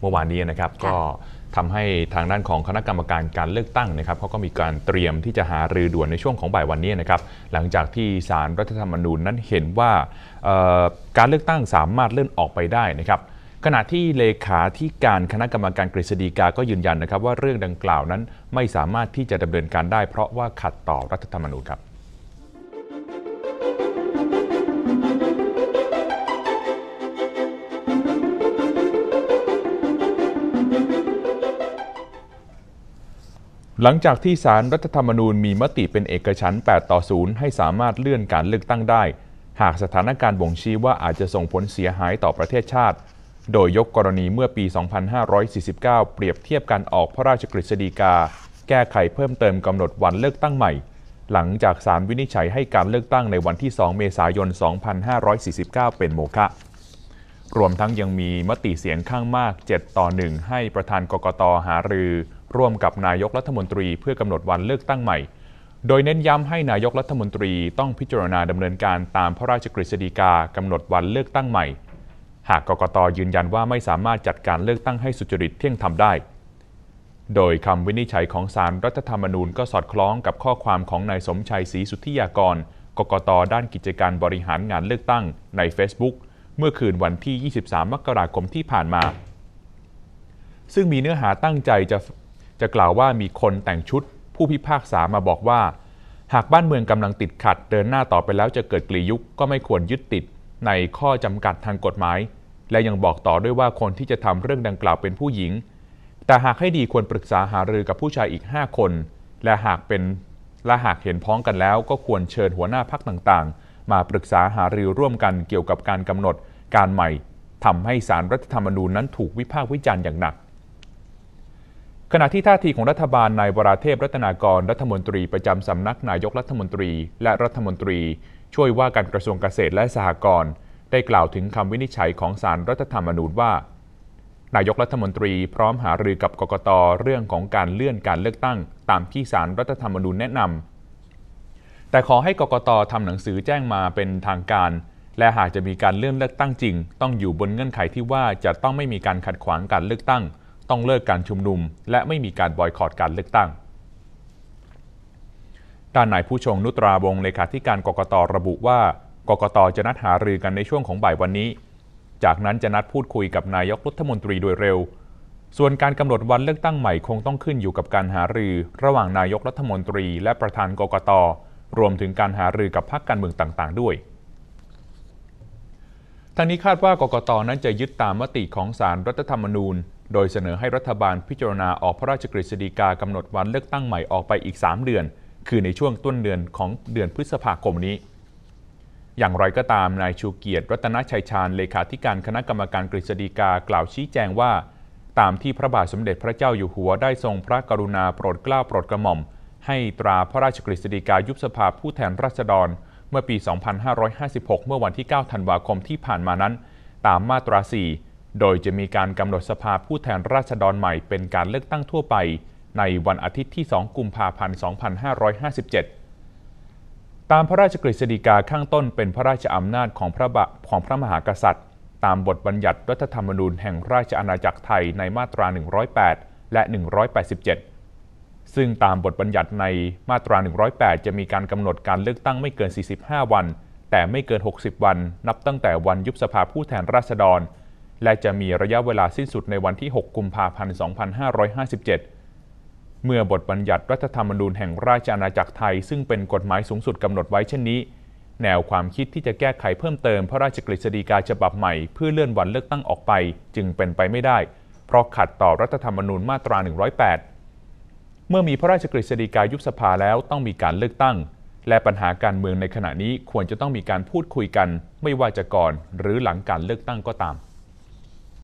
เมื่อวานนี้นะครับก็ทำให้ทางด้านของคณะกรรมการการเลือกตั้งนะครับเขาก็มีการเตรียมที่จะหารือด่วนในช่วงของบ่ายวันนี้นะครับหลังจากที่สารรัฐธรรมนูญนั้นเห็นว่าการเลือกตั้งสามารถเลื่อนออกไปได้นะครับ ขณะที่เลขาที่การคณะกรรมการกฤษฎีกาก็ยืนยันนะครับ ว่าเรื่องดังกล่าวนั้นไม่สามารถที่จะดำเนินการได้ เพราะว่าขัดต่อรัฐธรรมนูญครับ หลังจากที่สารรัฐธรรมนูญมีมติเป็นเอกฉันท์8 ต่อ 0 ให้สามารถเลื่อนการเลือกตั้งได้ หากสถานการณ์บ่งชี้ว่าอาจจะส่งผลเสียหายต่อประเทศชาติ โดยยกกรณีเมื่อปี 2549 เปรียบเทียบการออกพระราชกฤษฎีกา แก้ไขเพิ่มเติมกำหนดวันเลือกตั้งใหม่ หลังจากสารวินิจฉัยให้การเลือกตั้งในวันที่ 2 เมษายน 2549 เป็นโมฆะรวมทั้งยังมีมติเสียงข้างมาก 7 ต่อ 1 ให้ประธานกกตหารือ ร่วมกับนายกรัฐมนตรีเพื่อกำหนดวันเลือกตั้งใหม่ โดยเน้นย้ำให้นายกรัฐมนตรีต้องพิจารณาดำเนินการตามพระราชกฤษฎีกากำหนดวันเลือกตั้งใหม่ หากกกตยืนยันว่าไม่สามารถจัดการเลือกตั้งให้สุจริตเที่ยงธรรมได้ โดยคำวินิจฉัยของศาลรรัฐธรรมนูญก็สอดคล้องกับข้อความของนายสมชัยศรีสุทธิยากร กกตด้านกิจการบริหารงานเลือกตั้งใน Facebook เมื่อคืนวันที่ 23 มกราคมที่ผ่านมา ซึ่งมีเนื้อหาตั้งใจจะ จะกล่าวว่ามีคนแต่งชุดผู้พิพากษามาบอกว่า หากบ้านเมืองกำลังติดขัด เดินหน้าต่อไปแล้วจะเกิดกลียุคก็ไม่ควรยึดติดในข้อจำกัดทางกฎหมาย และยังบอกต่อด้วยว่าคนที่จะทำเรื่องดังกล่าวเป็นผู้หญิง แต่หากให้ดีควรปรึกษาหารือกับผู้ชายอีก 5 คน และหากเป็นและหากเห็นพ้องกันแล้ว ก็ควรเชิญหัวหน้าพักต่างๆ มาปรึกษาหารือร่วมกันเกี่ยวกับการกำหนดการใหม่ทำให้สารรัฐธรรมนูญนั้นถูกวิพากษ์วิจารณ์อย่างหนัก ขณะที่ท่าทีของรัฐบาลนายวราเทพรัตนากรรัฐมนตรีประจำสำนักนายกรัฐมนตรี และรัฐมนตรี ช่วยว่าการกระทรวงเกษตรและสหกรณ์ได้กล่าวถึงคำวินิจฉัยของศาลรรัฐธรรมนูญว่า นายกรัฐมนตรีพร้อมหารือกับกกตเรื่องของการเลื่อนการเลือกตั้ง ตามที่ศาลรรัฐธรรมนูญแนะนำแต่ขอให้กกตทำหนังสือแจ้งมาเป็นทางการ และหากจะมีการเลื่อนเลือกตั้งจริง ต้องอยู่บนเงื่อนไขที่ว่าจะต้องไม่มีการขัดขวางการเลือกตั้ง ต้องเลิกการชุมนุม และไม่มีการบอยคอรดการเลือกตั้ง ด้านนายผู้ชงนุตราวงเลขาธิการกกตระบุว่ากกตจะนัดหารือกันในช่วงของบ่ายวันนี้ จากนั้นจะนัดพูดคุยกับนายกรัฐมนตรีโดยเร็ว ส่วนการกำหนดวันเลือกตั้งใหม่คงต้องขึ้นอยู่กับการหารือ ระหว่างนายกรัฐมนตรี และประธานกกตรวมถึงการหารือกับพรรคการเมืองต่างๆ ด้วยทางนี้คาดว่ากกตนั้นจะยึดตามมติของสารรัฐธรรมนูญ โดยเสนอให้รัฐบาลพิจารณาออกพระราชกฤษฎีกากำหนดวันเลือกตั้งใหม่ออกไปอีก 3 เดือน คือในช่วงต้นเดือนของเดือนพฤษภาคมนี้ อย่างไรก็ตามนายชูเกียรติ รัตนชัยชาญเลขาธิการคณะกรรมการกฤษฎีกากล่าวชี้แจงว่า ตามที่พระบาทสมเด็จพระเจ้าอยู่หัวได้ทรงพระกรุณาโปรดเกล้าโปรดกระหม่อม ให้ตราพระราชกฤษฎีกายุบสภาผู้แทนราษฎร เมื่อปี 2556 เมื่อวันที่ 9 ธันวาคมที่ผ่านมานั้น ตามมาตรา 4 โดยจะมีการกำหนดสภาผู้แทนราษฎรใหม่เป็นการเลือกตั้งทั่วไป ในวันอาทิตย์ที่ 2 กุมภาพันธ์ 2557 ตามพระราชกฤษฎีกาข้างต้นเป็นพระราชอำนาจของพระบะของพระมหากษัตริย์ ตามบทบัญญัติรัฐธรรมนูญแห่งราชอาณาจักรไทยในมาตรา 108 และ 187 ซึ่งตามบทบัญญัติในมาตรา 108 จะมีการกำหนดการเลือกตั้งไม่เกิน 45 วัน แต่ไม่เกิน 60 วัน นับตั้งแต่วันยุบสภาผู้แทนราษฎร และจะมีระยะเวลาสิ้นสุดในวันที่ 6 กุมภาพันธ์ 2557 เมื่อบทบัญญัติรัฐธรรมนูญแห่งราชอาณาจักรไทย ซึ่งเป็นกฎหมายสูงสุดกำหนดไว้เช่นนี้ แนวความคิดที่จะแก้ไขเพิ่มเติมพระราชกฤษฎีกาฉบับใหม่เพื่อเลื่อนวันเลือกตั้งออกไป จึงเป็นไปไม่ได้ เพราะขัดต่อรัฐธรรมนูญมาตรา 108 เมื่อมีพระราชกฤษฎีกายุบสภาแล้วต้องมีการเลือกตั้ง และปัญหาการเมืองในขณะนี้ควรจะต้องมีการพูดคุยกัน ไม่ว่าจะก่อนหรือหลังการเลือกตั้งก็ตาม